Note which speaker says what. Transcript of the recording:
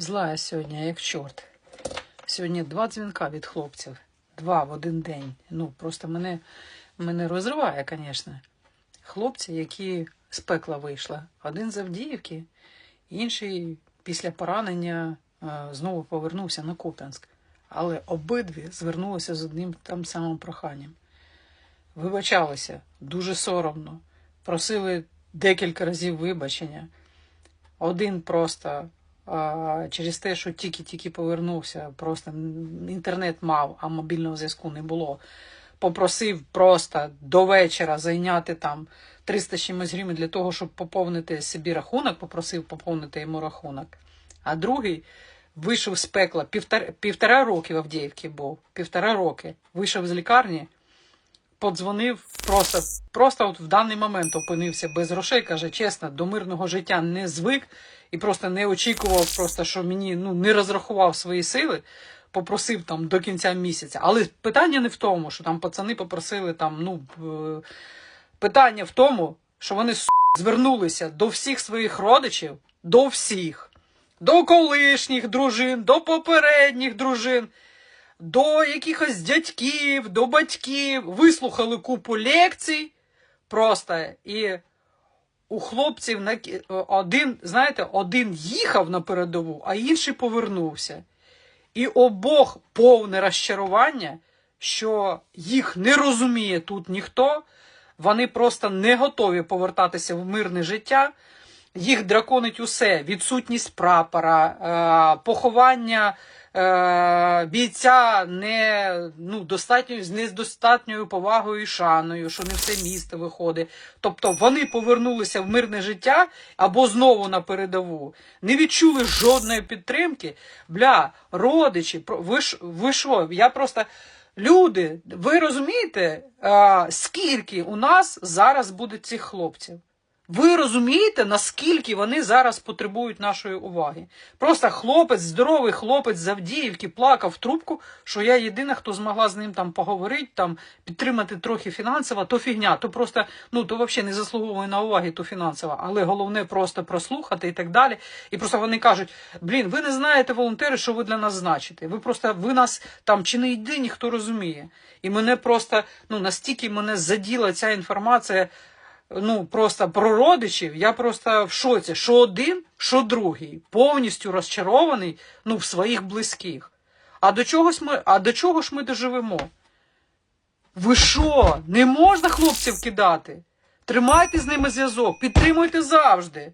Speaker 1: Зла я сьогодні, як чорт. Сьогодні два дзвінка від хлопців. Два в один день. Ну, просто мене, мене розриває, звісно. Хлопці, які з пекла вийшли. Один з Авдіївки, інший після поранення е, знову повернувся на Куп'янськ. Але обидві звернулися з одним там самим проханням. Вибачалися дуже соромно, просили декілька разів вибачення. Один просто через те, що тільки-тільки повернувся, просто інтернет мав, а мобільного зв'язку не було. Попросив просто до вечора зайняти там 300 чимось гривень для того, щоб поповнити собі рахунок, попросив поповнити йому рахунок. А другий вийшов з пекла півтора, півтора роки в Авдіївці був, півтора роки. Вийшов з лікарні, подзвонив, просто, просто от в даний момент опинився без грошей. Каже, чесно, до мирного життя не звик і просто не очікував, просто, що мені ну, не розрахував свої сили. Попросив там до кінця місяця. Але питання не в тому, що там пацани попросили там, ну е, питання в тому, що вони звернулися до всіх своїх родичів, до всіх, до колишніх дружин, до попередніх дружин до якихось дядьків, до батьків, вислухали купу лекцій просто і у хлопців кі- один, знаєте, один їхав на передову, а інший повернувся. І обох повне розчарування, що їх не розуміє тут ніхто, вони просто не готові повертатися в мирне життя. Їх драконить усе: відсутність прапора, е, поховання е, бійця не, ну, достатньо, з недостатньою повагою і шаною, що не все місто виходить. Тобто вони повернулися в мирне життя або знову на передову, не відчули жодної підтримки. Бля, родичі, ви ви що? Я просто. Люди, ви розумієте, скільки у нас зараз буде цих хлопців? Ви розумієте, наскільки вони зараз потребують нашої уваги? Просто хлопець, здоровий хлопець з Авдіївки плакав трубку, що я єдина, хто змогла з ним там поговорити, там підтримати трохи фінансово, то фігня, то просто ну то взагалі не заслуговує на уваги, то фінансово. Але головне просто прослухати і так далі. І просто вони кажуть: блін, ви не знаєте волонтери, що ви для нас значите. Ви просто ви нас там чи не єдині, хто розуміє. І мене просто ну настільки мене заділа ця інформація ну просто про родичів, я просто в шоці, що один, що другий, повністю розчарований ну, в своїх близьких. А до чогось ми, а до чого ж ми доживемо? Ви що? Не можна хлопців кидати? Тримайте з ними зв'язок, підтримуйте завжди.